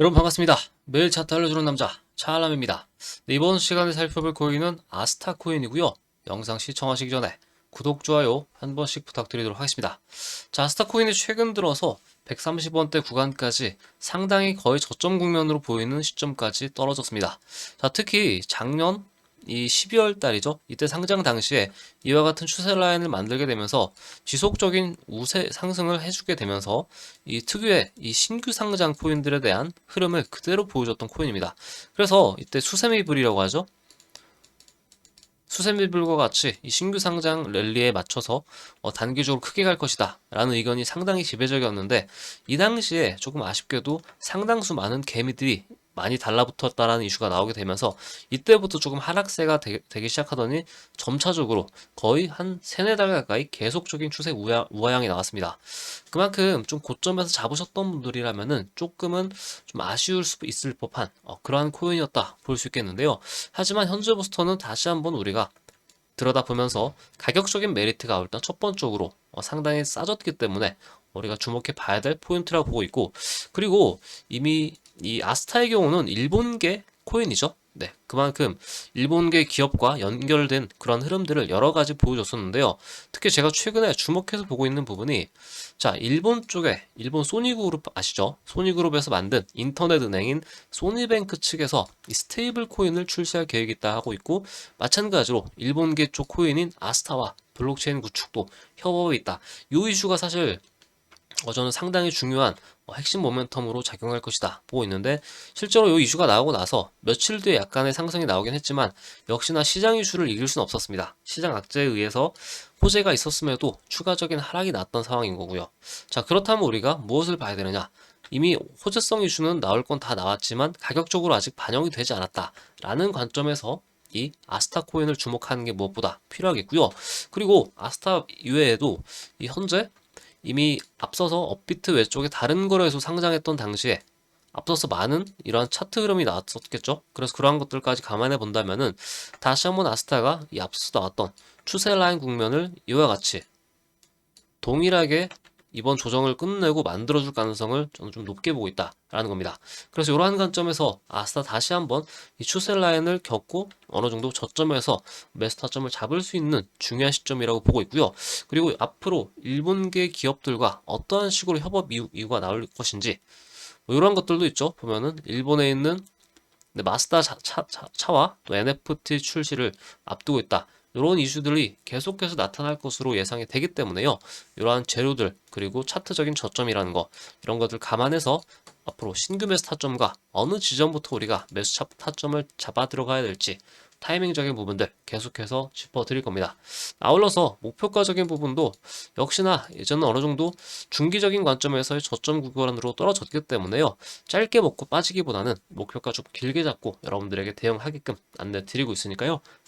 여러분 반갑습니다. 매일 차트 알려주는 남자 차알람입니다. 네, 이번 시간에 살펴볼 코인은 아스타 코인이고요. 영상 시청하시기 전에 구독, 좋아요 한 번씩 부탁드리도록 하겠습니다. 자, 아스타 코인이 최근 들어서 130원대 구간까지 상당히 거의 저점 국면으로 보이는 시점까지 떨어졌습니다. 자, 특히 작년 이 12월 달이죠. 이때 상장 당시에 이와 같은 추세 라인을 만들게 되면서 지속적인 우세 상승을 해주게 되면서 이 특유의 이 신규 상장 코인들에 대한 흐름을 그대로 보여줬던 코인입니다. 그래서 이때 수세미불이라고 하죠. 수세미불과 같이 이 신규 상장 랠리에 맞춰서 어, 단기적으로 크게 갈 것이다 라는 의견이 상당히 지배적이었는데 이 당시에 조금 아쉽게도 상당수 많은 개미들이 많이 달라붙었다라는 이슈가 나오게 되면서 이때부터 조금 하락세가 되, 기 시작하더니 점차적으로 거의 한 세네 달 가까이 계속적인 추세 우하, 우하향이 나왔습니다. 그만큼 좀 고점에서 잡으셨던 분들이라면은 조금은 좀 아쉬울 수 있을 법한 어, 그러한 코인이었다 볼 수 있겠는데요. 하지만 현재 부스터는 다시 한번 우리가 들여다보면서 가격적인 메리트가 일단 첫 번째로 어, 상당히 싸졌기 때문에 우리가 주목해 봐야 될 포인트라고 보고 있고 그리고 이미 이 아스타의 경우는 일본계 코인이죠. 네, 그만큼 일본계 기업과 연결된 그런 흐름들을 여러 가지 보여줬었는데요. 특히 제가 최근에 주목해서 보고 있는 부분이 자, 일본 쪽에 일본 소니그룹 아시죠? 소니그룹에서 만든 인터넷 은행인 소니뱅크 측에서 이 스테이블 코인을 출시할 계획이 있다 하고 있고 마찬가지로 일본계 쪽 코인인 아스타와 블록체인 구축도 협업이 있다. 이 이슈가 사실 어, 저는 상당히 중요한 어, 핵심 모멘텀으로 작용할 것이다 보고 있는데 실제로 이 이슈가 나오고 나서 며칠 뒤에 약간의 상승이 나오긴 했지만 역시나 시장 이슈를 이길 수는 없었습니다. 시장 악재에 의해서 호재가 있었음에도 추가적인 하락이 났던 상황인 거고요. 자 그렇다면 우리가 무엇을 봐야 되느냐? 이미 호재성 이슈는 나올 건 다 나왔지만 가격적으로 아직 반영이 되지 않았다라는 관점에서 이 아스타 코인을 주목하는 게 무엇보다 필요하겠고요. 그리고 아스타 이외에도 이 현재 이미 앞서서 업비트 외쪽에 다른 거래소 상장했던 당시에 앞서서 많은 이러한 차트 흐름이 나왔었겠죠. 그래서 그러한 것들까지 감안해 본다면은 다시 한번 아스타가 이 앞서 나왔던 추세 라인 국면을 이와 같이 동일하게 이번 조정을 끝내고 만들어줄 가능성을 저는 좀 높게 보고 있다라는 겁니다. 그래서 이러한 관점에서 아스타 다시 한번 이 추세 라인을 겪고 어느 정도 저점에서 매수 타점을 잡을 수 있는 중요한 시점이라고 보고 있고요. 그리고 앞으로 일본계 기업들과 어떠한 식으로 협업 이유, 가 나올 것인지 뭐 이런 것들도 있죠. 보면은 일본에 있는 마스다 차, 차, 차와 또 NFT 출시를 앞두고 있다. 이런 이슈들이 계속해서 나타날 것으로 예상이 되기 때문에요. 이러한 재료들 그리고 차트적인 저점이라는 거 이런 것들 감안해서 앞으로 신규 매수 타점과 어느 지점부터 우리가 매수 타점을 잡아 들어가야 될지 타이밍적인 부분들 계속해서 짚어드릴 겁니다. 아울러서 목표가적인 부분도 역시나 예전은 어느 정도 중기적인 관점에서의 저점 구간으로 떨어졌기 때문에요. 짧게 먹고 빠지기보다는 목표가 좀 길게 잡고 여러분들에게 대응하게끔 안내 드리고 있으니까요.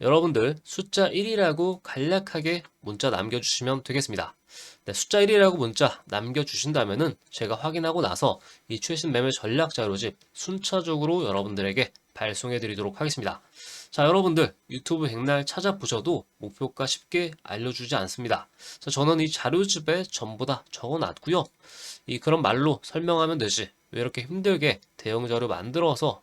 여러분들 숫자 1이라고 간략하게 문자 남겨주시면 되겠습니다. 네, 숫자 1이라고 문자 남겨주신다면 은 제가 확인하고 나서 이 최신 매매 전략 자료집 순차적으로 여러분들에게 발송해 드리도록 하겠습니다. 자, 여러분들 유튜브 백날 찾아보셔도 목표가 쉽게 알려주지 않습니다. 자, 저는 이 자료집에 전부 다 적어놨고요. 이 그런 말로 설명하면 되지. 왜 이렇게 힘들게 대형 자료 만들어서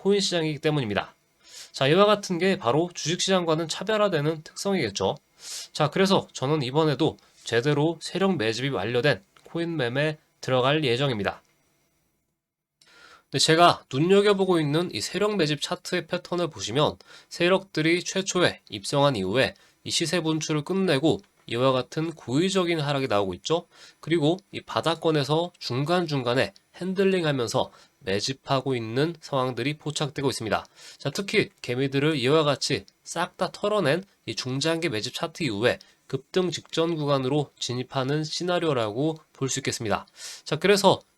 코인 시장이기 때문입니다. 자, 이와 같은 게 바로 주식시장과는 차별화되는 특성이겠죠. 자, 그래서 저는 이번에도 제대로 세력 매집이 완료된 코인 매매 들어갈 예정입니다. 근데 제가 눈여겨보고 있는 이 세력 매집 차트의 패턴을 보시면 세력들이 최초에 입성한 이후에 이 시세 분출을 끝내고 이와 같은 고의적인 하락이 나오고 있죠. 그리고 이 바닥권에서 중간중간에 핸들링 하면서 매집하고 있는 상황들이 포착되고 있습니다. 자, 특히 개미들을 이와 같이 싹 다 털어낸 이 중장기 매집 차트 이후에 급등 직전 구간으로 진입하는 시나리오라고 볼 수 있겠습니다. 자, 그래서